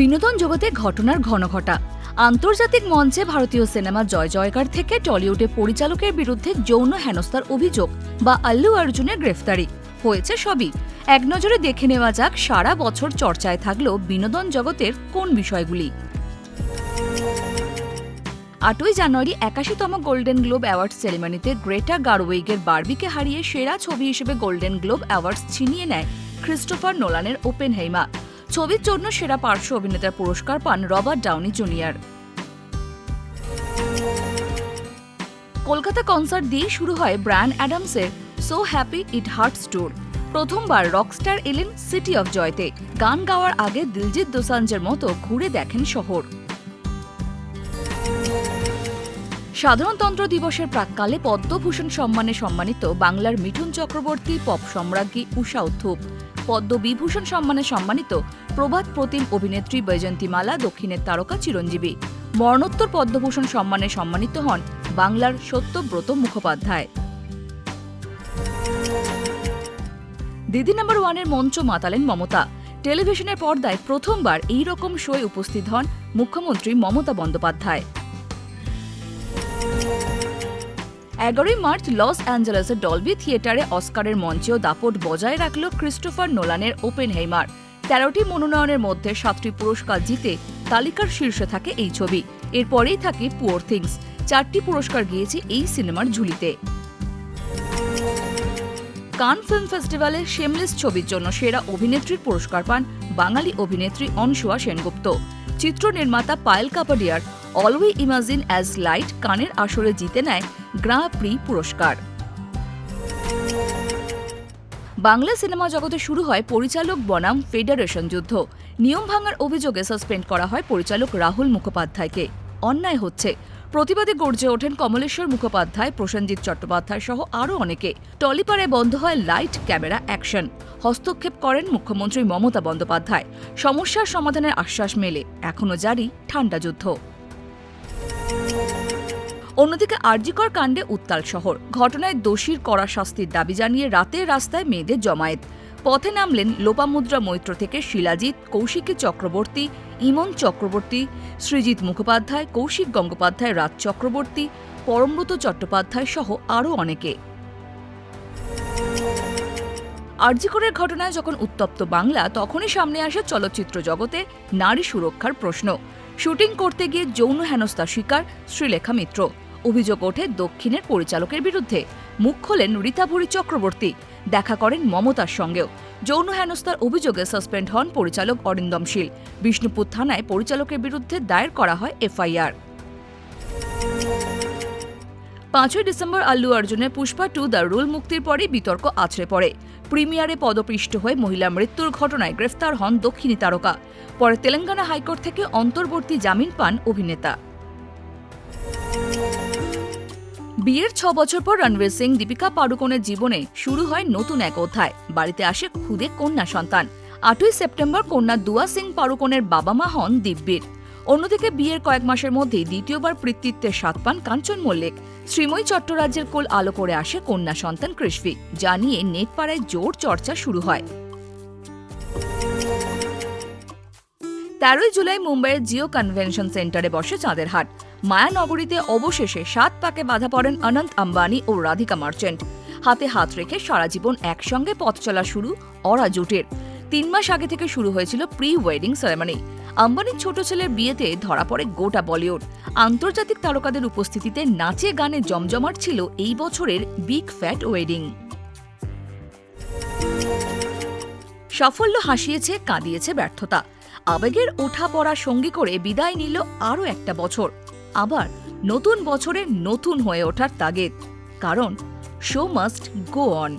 বিনোদন জগতে ঘটনার ঘন ঘটা আন্তর্জাতিক মঞ্চে ভারতীয় সিনেমা জয় জয়কার থেকে টলিউডে পরিচালকের বিরুদ্ধে যৌন হেনস্থার অভিযোগ বা আল্লু অর্জুনের গ্রেফতারি। হয়েছে সবই। এক নজরে দেখে নেওয়া যাক সারা বছর চর্চায় থাকল বিনোদন জগতের কোন বিষয়গুলি। আটই জানুয়ারি একাশিতম গোল্ডেন গ্লোব অ্যাওয়ার্ড সেরেমনিতে গ্রেটা গারওয়েগের বার্বিকে হারিয়ে সেরা ছবি হিসেবে গোল্ডেন গ্লোব অ্যাওয়ার্ডস ছিনিয়ে নেয় ক্রিস্টোফার নোলানের ওপেন হেইমা ছবির জন্য সেরা পার্শ্ব অভিনেতার পুরস্কার পান Robert Downey junior. Kolkata concert দিয়ে শুরু হয় Bryan অ্যাডামসের so happy it hurts tour প্রথমবার রকস্টার এলেন সিটি অফ জয়তে। গান গাওয়ার আগে দিলজিৎ দোসাঞ্জের মতো ঘুরে দেখেন শহর। সাধারণতন্ত্র দিবসের প্রাককালে পদ্মভূষণ সম্মানে সম্মানিত বাংলার মিঠুন চক্রবর্তী, পপ সম্রাজ্ঞী উষা উত্থুপ পদ্মবিভূষণ সম্মানে সম্মানিত প্রভাত প্রতিম অভিনেত্রী বৈজয়ন্তীমালা দক্ষিণের তারকা চিরঞ্জীবী। মরণোত্তর পদ্মভূষণ সম্মানে সম্মানিত হন বাংলার সত্যব্রত মুখোপাধ্যায়। দিদি নাম্বার ওয়ানের মঞ্চ মাতালেন মমতা। টেলিভিশনের পর্দায় প্রথমবার এই রকম শোয়ে উপস্থিত হন মুখ্যমন্ত্রী মমতা বন্দ্যোপাধ্যায়। এগারোই মার্চ লস অ্যাঞ্জেলেসের ডলবি থিয়েটারে অস্কারের মঞ্চেও দাপট বজায় রাখল ক্রিস্টোফার নোলানের ওপেন হেইমার তেরোটি মনোনয়নের মধ্যে সাতটি পুরস্কার জিতে তালিকার শীর্ষে থাকে এই ছবি। এরপরেই থাকে পুয়ার থিংস। চারটি পুরস্কার গিয়েছে এই সিনেমার ঝুলিতে। কান ফিল্ম ফেস্টিভ্যালে শেমলেস ছবির জন্য সেরা অভিনেত্রীর পুরস্কার পান বাঙালি অভিনেত্রী অনসুয়া সেনগুপ্ত। চিত্র নির্মাতা Payal কাপাডিয়ার all we imagine as light কানের আসরে জিতে নেয় গ্রাঁ প্রি পুরস্কার। বাংলা সিনেমা জগতে শুরু হয় পরিচালক বনাম ফেডারেশন যুদ্ধ। নিয়ম ভাঙার অভিযোগে সাসপেন্ড করা হয় পরিচালক রাহুল মুখোপাধ্যায়কে। অন্যায় হচ্ছে। প্রতিবাদে গর্জে ওঠেন কমলেশ্বর মুখোপাধ্যায়, প্রসেনজিৎ চট্টোপাধ্যায় সহ আরও অনেকে। টলিপারে বন্ধ হয় লাইট ক্যামেরা অ্যাকশন। হস্তক্ষেপ করেন মুখ্যমন্ত্রী মমতা বন্দ্যোপাধ্যায়। সমস্যার সমাধানের আশ্বাস মেলে। এখনও জারি ঠান্ডা যুদ্ধ। অন্যদিকে আরজিকর কাণ্ডে উত্তাল শহর। ঘটনায় দোষীর কড়া শাস্তির দাবি জানিয়ে রাতের রাস্তায় মেয়েদের জমায়েত। পথে নামলেন লোপামুদ্রা মৈত্র থেকে শিলাজিৎ, কৌশিকী চক্রবর্তী, ইমন চক্রবর্তী, সৃজিৎ মুখোপাধ্যায়, কৌশিক গঙ্গোপাধ্যায়, রাজ চক্রবর্তী, পরমব্রত চট্টোপাধ্যায় সহ আরও অনেকে। আরজিকরের ঘটনায় যখন উত্তপ্ত বাংলা, তখনই সামনে আসে চলচ্চিত্র জগতে নারী সুরক্ষার প্রশ্ন। শুটিং করতে গিয়ে যৌন হেনস্থা শিকার শ্রীলেখা মিত্র। অভিযোগ ওঠে দক্ষিণের পরিচালকের বিরুদ্ধে। মুখ খোলেন রীতাভরি চক্রবর্তী। দেখা করেন মমতার সঙ্গেও। যৌন হেনস্থার অভিযোগে সাসপেন্ড হন পরিচালক অরিন্দম শীল। বিষ্ণুপুর থানায় পরিচালকের বিরুদ্ধে দায়ের করা হয় এফআইআর। পাঁচই ডিসেম্বর আল্লু অর্জুনের পুষ্পা টু দ্য রুল মুক্তির পরে বিতর্ক আছড়ে পড়ে। প্রিমিয়ারে পদপৃষ্ট হয়ে মহিলা মৃত্যুর ঘটনায় গ্রেফতার হন দক্ষিণী তারকা। পরে তেলেঙ্গানা হাইকোর্ট থেকে অন্তর্বর্তী জামিন পান অভিনেতা। বিয়ের ছ বছর পর রণবীর সিং দীপিকা পাডুকোনের জীবনে শুরু হয় নতুন এক অধ্যায়। বাড়িতে আসে খুদে কন্যা সন্তান। আটই সেপ্টেম্বর কন্যা দুয়া সিং পাডুকোনের বাবা মা হন দিব্যির। অন্যদিকে বিয়ের কয়েক মাসের মধ্যেই দ্বিতীয়বার পিতৃত্বের স্বাদ পান কাঞ্চন মল্লিক। শ্রীময়ী চট্টরাজ্যের কোল আলো করে আসে কন্যা সন্তান কৃষ্ণি, যা নিয়ে নেটপাড়ায় জোর চর্চা শুরু হয়। তেরোই জুলাই মুম্বাইয়ের জিও কনভেনশন সেন্টারে বসে চাঁদের হাট। মায়ানগরীতে অবশেষে সাত পাকে বাধা পড়েন অনন্ত আম্বানি ও রাধিকা মার্চেন্ট। হাতে হাত রেখে সারা জীবন একসঙ্গে পথ চলা শুরু অরা জোটের। তিন মাস আগে থেকে শুরু হয়েছিল প্রি ওয়েডিং সেরেমনি। আম্বানির ছোট ছেলের বিয়েতে ধরা পড়ে গোটা বলিউড। আন্তর্জাতিক তারকাদের উপস্থিতিতে নাচে গানে জমজমাট ছিল এই বছরের বিগ ফ্যাট ওয়েডিং। সাফল্য হাসিয়েছে, কাঁদিয়েছে ব্যর্থতা। আবেগের ওঠা পড়া সঙ্গী করে বিদায় নিল আরও একটা বছর। আবার নতুন বছরে নতুন হয়ে ওঠার তাগেদ। কারণ শো মাস্ট গো অন